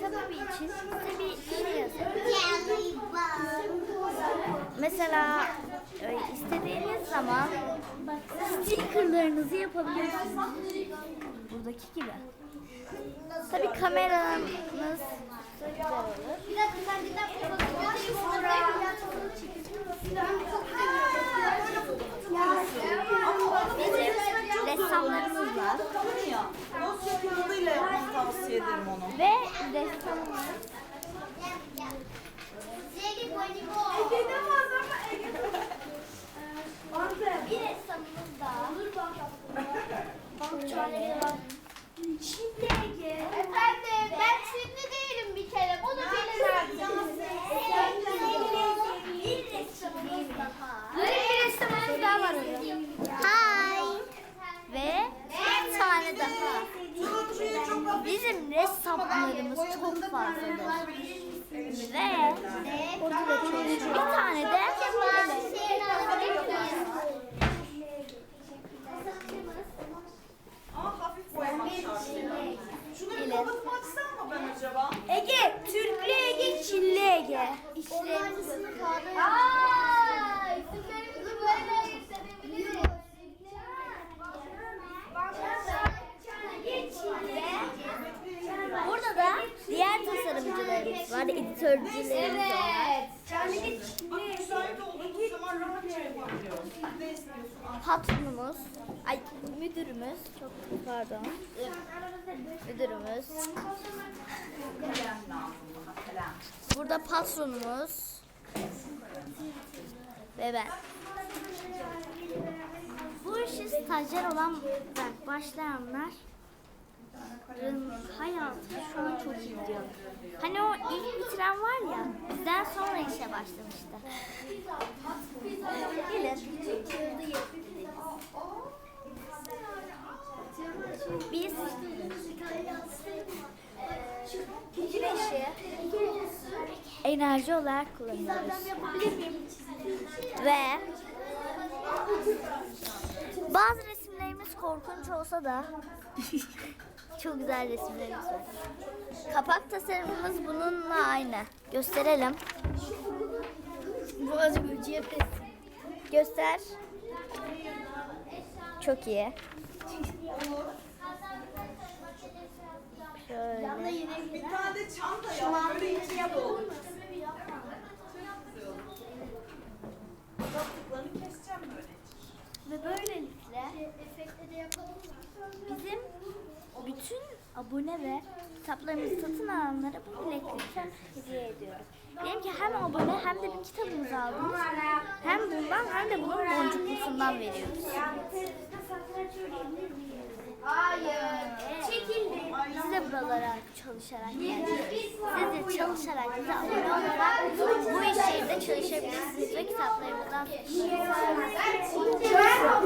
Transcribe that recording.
tabii için size bir şey yazayım. Mesela e, istediğiniz zaman stickerlarınızı yapabilirsiniz. Buradaki gibi. Tabii kameranız güzel olur. Bizim ressamlarımız var. Onu. Ve ressamımız bir ressamımız daha. Şimdi Efendim ben şimdi değilim bir kere. Bunu bilin artık. Bir ressamımız daha. Bir ressamımız daha var Hi. Ve bir tane daha. Bizim ressamlarımız çok fazladır. Ve bir tane de var, editörcülerimiz var. Yapabiliyorum. Ne istiyorsun? Al. Patronumuz, ay müdürümüz, çok pardon. Müdürümüz. Burada patronumuz. Ve ben. Bu işi stajyer olan bak, başlayanlar hayatı şu an çok iyi gidiyor. Hani o ilk bitiren var ya, bizden sonra işe başlamıştı. Gelin. Biz güneşi enerji olarak kullanıyoruz. Ve bazı resimlerimiz korkunç olsa da çok güzel resimlerimiz var. Kapak tasarımımız bununla aynı. Gösterelim. Boğazı böceği Göster. Çok iyi. Şöyle. Bir tane çanta yap. Böyle içine doldur. Abone ve kitaplarımızı satın alanlara bu bileklikten hediye ediyoruz. Diyelim ki hem abone hem de bir kitabımızı aldınız. Hem bundan hem de bunun boncuklusundan veriyoruz. Siz de buralara çalışarak geldiniz. Siz de çalışarak bize abone olarak bu işlerde çalışabilirsiniz ve kitaplarımızdan